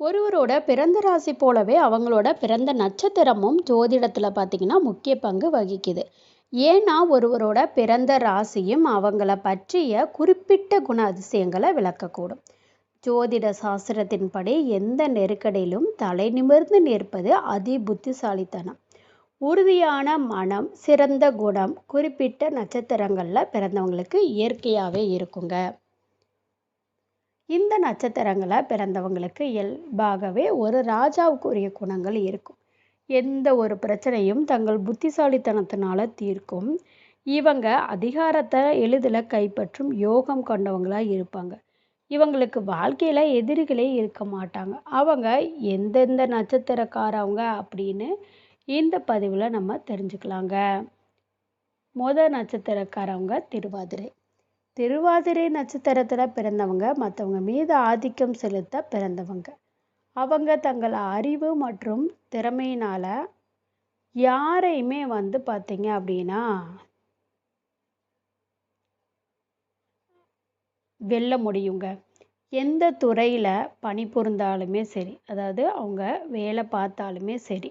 ஒருவரோட பிறந்த ராசி போலவே அவங்களோட பிறந்த நட்சத்திரமும் ஜோதிடத்தில் பார்த்திங்கன்னா முக்கிய பங்கு வகிக்குது. ஏன்னா ஒருவரோட பிறந்த ராசியும் அவங்கள பற்றிய குறிப்பிட்ட குண அதிசயங்களை விளக்கக்கூடும். ஜோதிட சாஸ்திரத்தின்படி எந்த நெருக்கடியிலும் தலை நிமிர்ந்து நிற்பது அதி புத்திசாலித்தனம். உறுதியான மனம் சிறந்த குணம் குறிப்பிட்ட நட்சத்திரங்களில் பிறந்தவங்களுக்கு இயற்கையாகவே இருக்குங்க. இந்த நட்சத்திரங்களை பிறந்தவங்களுக்கு இயல்பாகவே ஒரு ராஜாவுக்குரிய குணங்கள் இருக்கும். எந்த ஒரு பிரச்சனையும் தங்கள் புத்திசாலித்தனத்தினால தீர்க்கும். இவங்க அதிகாரத்தை எளிதில் கைப்பற்றும் யோகம் கொண்டவங்களாக இருப்பாங்க. இவங்களுக்கு வாழ்க்கையில் எதிரிகளே இருக்க மாட்டாங்க. அவங்க எந்தெந்த நட்சத்திரக்காரவங்க அப்படின்னு இந்த பதிவில் நம்ம தெரிஞ்சுக்கலாங்க. மொதல் நட்சத்திரக்காரவங்க திருவாதிரை. திருவாதிரை நட்சத்திரத்தில் பிறந்தவங்க மற்றவங்க மீது ஆதிக்கம் செலுத்த பிறந்தவங்க. அவங்க தங்கள் அறிவு மற்றும் திறமையினால் யாரையுமே வந்து பார்த்தீங்க அப்படின்னா வெல்ல முடியுங்க. எந்த துறையில் பணிபுரிந்தாலுமே சரி அதாவது அவங்க வேலை பார்த்தாலுமே சரி.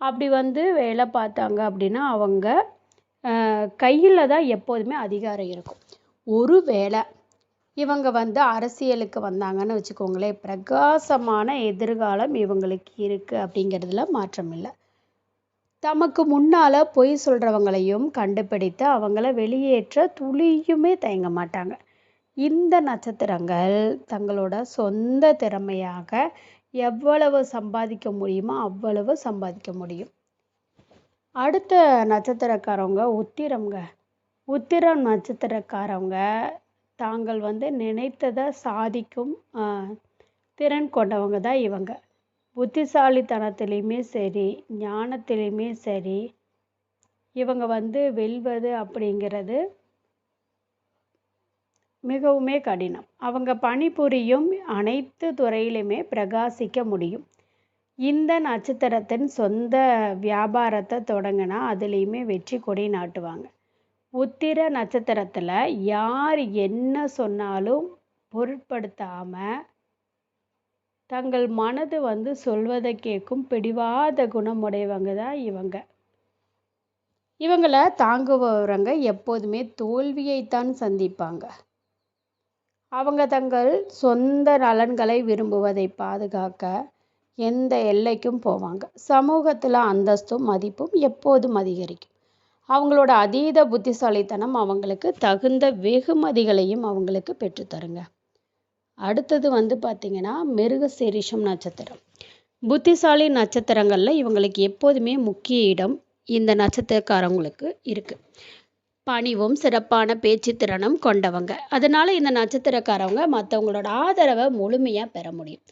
அப்படி வந்து வேலை பார்த்தாங்க அப்படின்னா அவங்க கையில் தான் எப்போதுமே அதிகாரம் இருக்கும். ஒரு வேளை இவங்க வந்து அரசியலுக்கு வந்தாங்கன்னு வச்சுக்கோங்களேன் பிரகாசமான எதிர்காலம் இவங்களுக்கு இருக்குது அப்படிங்கிறதுல மாற்றம் இல்லை. தமக்கு முன்னால் பொய் சொல்கிறவங்களையும் கண்டுபிடித்து அவங்கள வெளியேற்ற துளியுமே தயங்க மாட்டாங்க. இந்த நட்சத்திரங்கள் தங்களோட சொந்த திறமையாக எவ்வளவு சம்பாதிக்க முடியுமோ அவ்வளவு சம்பாதிக்க முடியும். அடுத்த நட்சத்திரக்காரவங்க உத்திரம்ங்க. உத்திரம் நட்சத்திரக்காரவங்க தாங்கள் வந்து நினைத்ததை சாதிக்கும் திறன் கொண்டவங்க தான் இவங்க. புத்திசாலித்தனத்துலேயுமே சரி ஞானத்துலேயுமே சரி இவங்க வந்து வெல்வது அப்படிங்கிறது மிகவுமே கடினம். அவங்க பணிபுரியும் அனைத்து துறையிலுமே பிரகாசிக்க முடியும். இந்த நட்சத்திரத்தின் சொந்த வியாபாரத்தை தொடங்கினா அதுலேயுமே வெற்றி கொடி நாட்டுவாங்க. உத்திர நட்சத்திரத்தில் யார் என்ன சொன்னாலும் பொருட்படுத்தாமல் தங்கள் மனது வந்து சொல்வதை கேட்கும் பிடிவாத குணமுடையவங்க தான் இவங்க. இவங்களை தாங்குபவரங்க எப்போதுமே தோல்வியைத்தான் சந்திப்பாங்க. அவங்க தங்கள் சொந்த நலன்களை விரும்புவதை பாதுகாக்க எந்த எல்லைக்கும் போவாங்க. சமூகத்தில் அந்தஸ்தும் மதிப்பும் எப்போதும் அதிகரிக்கும். அவங்களோட அதீத புத்திசாலித்தனம் அவங்களுக்கு தகுந்த வெகுமதிகளையும் அவங்களுக்கு பெற்றுத்தருங்க அடுத்தது வந்து பார்த்திங்கன்னா மிருக சிரிஷம் நட்சத்திரம். புத்திசாலி நட்சத்திரங்களில் இவங்களுக்கு எப்போதுமே முக்கிய இடம் இந்த நட்சத்திரக்காரவங்களுக்கு இருக்குது பணிவும் சிறப்பான பேச்சு திறனும் கொண்டவங்க. அதனால் இந்த நட்சத்திரக்காரவங்க மற்றவங்களோட ஆதரவை முழுமையாக பெற முடியும்.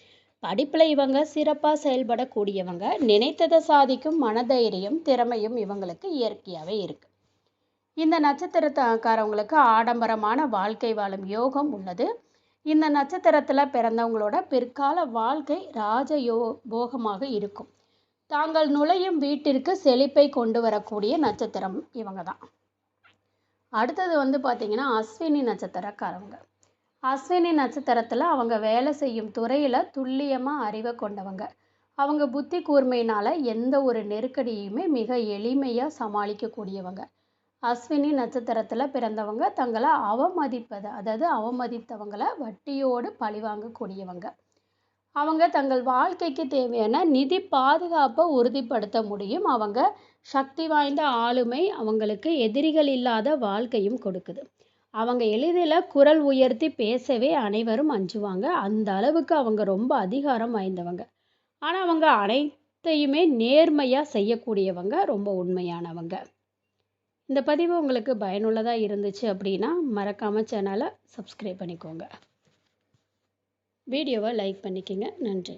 படிப்பில் இவங்க சிறப்பாக செயல்படக்கூடியவங்க நினைத்ததை சாதிக்கும் மனதைரியம் திறமையும் இவங்களுக்கு இயற்கையாகவே இருக்குது இந்த நட்சத்திரத்துக்காரவங்களுக்கு ஆடம்பரமான வாழ்க்கை வாழும் யோகம் உள்ளது. இந்த நட்சத்திரத்தில் பிறந்தவங்களோட பிற்கால வாழ்க்கை ராஜ யோ போகமாக இருக்கும். தாங்கள் நுழையும் வீட்டிற்கு செழிப்பை கொண்டு வரக்கூடிய நட்சத்திரம் இவங்க தான் அடுத்தது வந்து பார்த்திங்கன்னா அஸ்வினி நட்சத்திரக்காரவங்க. அஸ்வினி நட்சத்திரத்தில் அவங்க வேலை செய்யும் துறையில் துல்லியமாக அறிவை கொண்டவங்க. அவங்க புத்தி கூர்மையினால் எந்த ஒரு நெருக்கடியுமே மிக எளிமையாக சமாளிக்கக்கூடியவங்க. அஸ்வினி நட்சத்திரத்தில் பிறந்தவங்க தங்களை அவமதிப்பதை அதாவது அவமதித்தவங்களை வட்டியோடு பழிவாங்கக்கூடியவங்க அவங்க தங்கள் வாழ்க்கைக்கு தேவையான நிதி பாதுகாப்பை உறுதிப்படுத்த முடியும். அவங்க சக்தி வாய்ந்த ஆளுமை அவங்களுக்கு எதிரிகள் இல்லாத வாழ்க்கையும் கொடுக்குது. அவங்க எளிதில் குரல் உயர்த்தி பேசவே அனைவரும் அஞ்சுவாங்க. அந்த அளவுக்கு அவங்க ரொம்ப அதிகாரம் வாய்ந்தவங்க. ஆனால் அவங்க அனைத்தையுமே நேர்மையாக செய்யக்கூடியவங்க ரொம்ப உண்மையானவங்க. இந்த பதிவு உங்களுக்கு பயனுள்ளதாக இருந்துச்சு அப்படின்னா மறக்காமல் சேனலை சப்ஸ்கிரைப் பண்ணிக்கோங்க. வீடியோவை லைக் பண்ணிக்கோங்க. நன்றி.